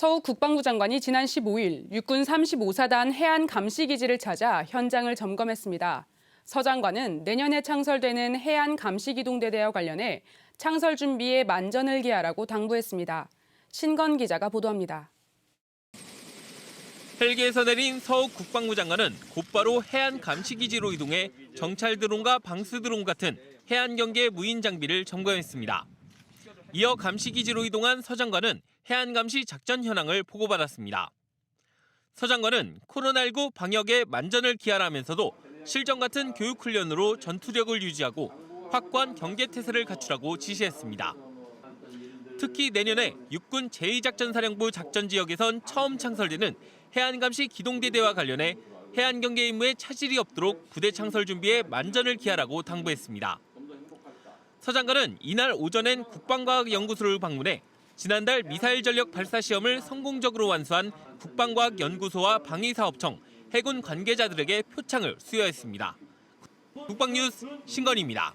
서욱 국방부 장관이 지난 15일 육군 35사단 해안 감시기지를 찾아 현장을 점검했습니다. 서 장관은 내년에 창설되는 해안 감시기동대대와 관련해 창설 준비에 만전을 기하라고 당부했습니다. 신건 기자가 보도합니다. 헬기에서 내린 서욱 국방부 장관은 곧바로 해안 감시기지로 이동해 정찰 드론과 방수 드론 같은 해안 경계 무인 장비를 점검했습니다. 이어 감시기지로 이동한 서 장관은 해안 감시 작전 현황을 보고받았습니다. 서 장관은 코로나19 방역에 만전을 기하라면서도 실전 같은 교육 훈련으로 전투력을 유지하고 확고한 경계 태세를 갖추라고 지시했습니다. 특히 내년에 육군 제2작전사령부 작전 지역에선 처음 창설되는 해안감시 기동대대와 관련해 해안 경계 임무에 차질이 없도록 부대 창설 준비에 만전을 기하라고 당부했습니다. 서 장관은 이날 오전엔 국방과학연구소를 방문해 지난달 미사일 전력 발사 시험을 성공적으로 완수한 국방과학연구소와 방위사업청, 해군 관계자들에게 표창을 수여했습니다. 국방뉴스 신건입니다.